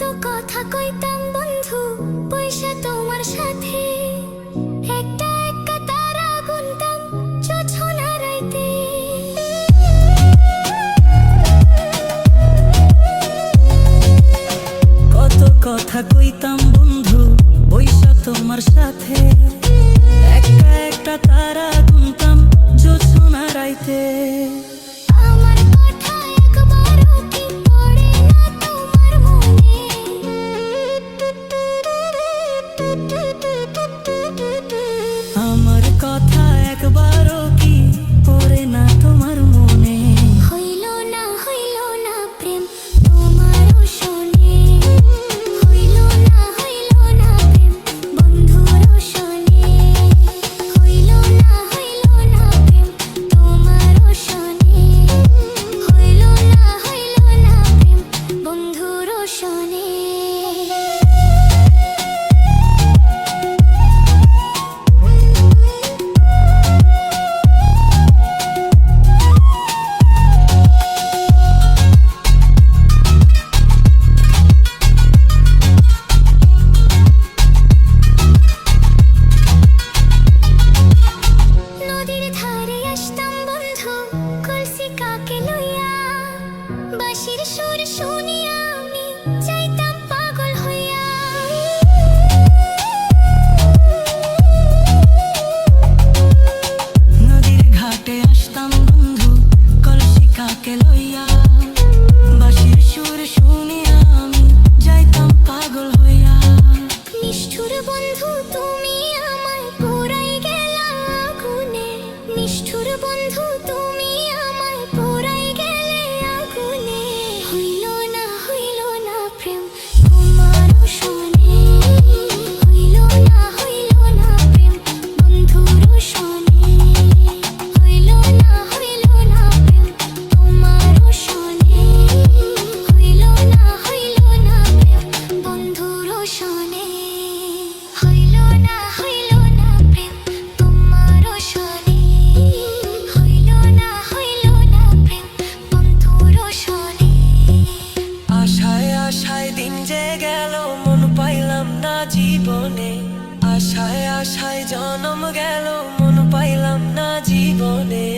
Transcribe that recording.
কত কথা কইতাম, বন্ধু, পয়সা তোমার সাথে। কত কথা কইতাম, বন্ধু, পয়সা তোমার সাথে। একটা একটা তারা তাকে লইয়া বাসির সুর শুনিয়া আমি যাইতাম পাগল হইয়া। নিষ্ঠুর বন্ধু তুমি জীবনে। আশায় আশায় জনম গেল মন পাইলাম না জীবনে।